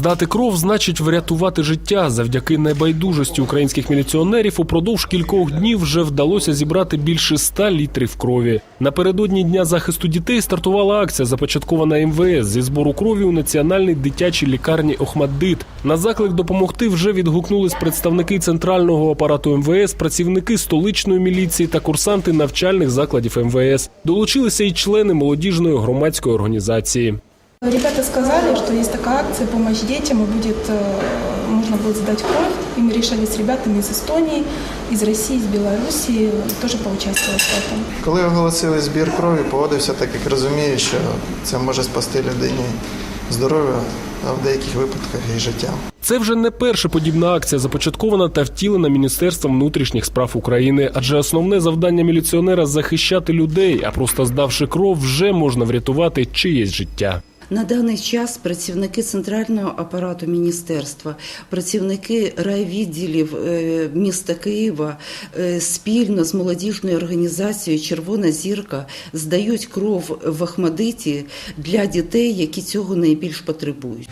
Здати кров значить врятувати життя. Завдяки небайдужості українських міліціонерів упродовж кількох днів вже вдалося зібрати більше 100 літрів крові. Напередодні дня захисту дітей стартувала акція, започаткована МВС зі збору крові у національній дитячій лікарні Охмаддит. На заклик допомогти вже відгукнулись представники центрального апарату МВС, працівники столичної міліції та курсанти навчальних закладів МВС. Долучилися й члени молодіжної громадської організації. Ребята сказали, что есть такая акция «Помощь детям» и будет, э, можно будет сдать кровь. И мы решили с ребятами из Эстонии, из России, из Белоруссии тоже поучаствовать в этом. Коли оголосили збір крові, поводився так, як розумію, що це може спасти людині здоров'я, а в деяких випадках і життя. Це вже не перша подібна акція, започаткована та втілена Міністерством внутрішніх справ України. Адже основне завдання міліціонера захищати людей, а просто здавши кров, вже можна врятувати чиєсь життя. На даний час працівники центрального апарату міністерства, працівники райвідділів е, міста Києва е, спільно з молодіжною організацією Червона зірка здають кров в Ахмадиті для дітей, які цього найбільш потребують.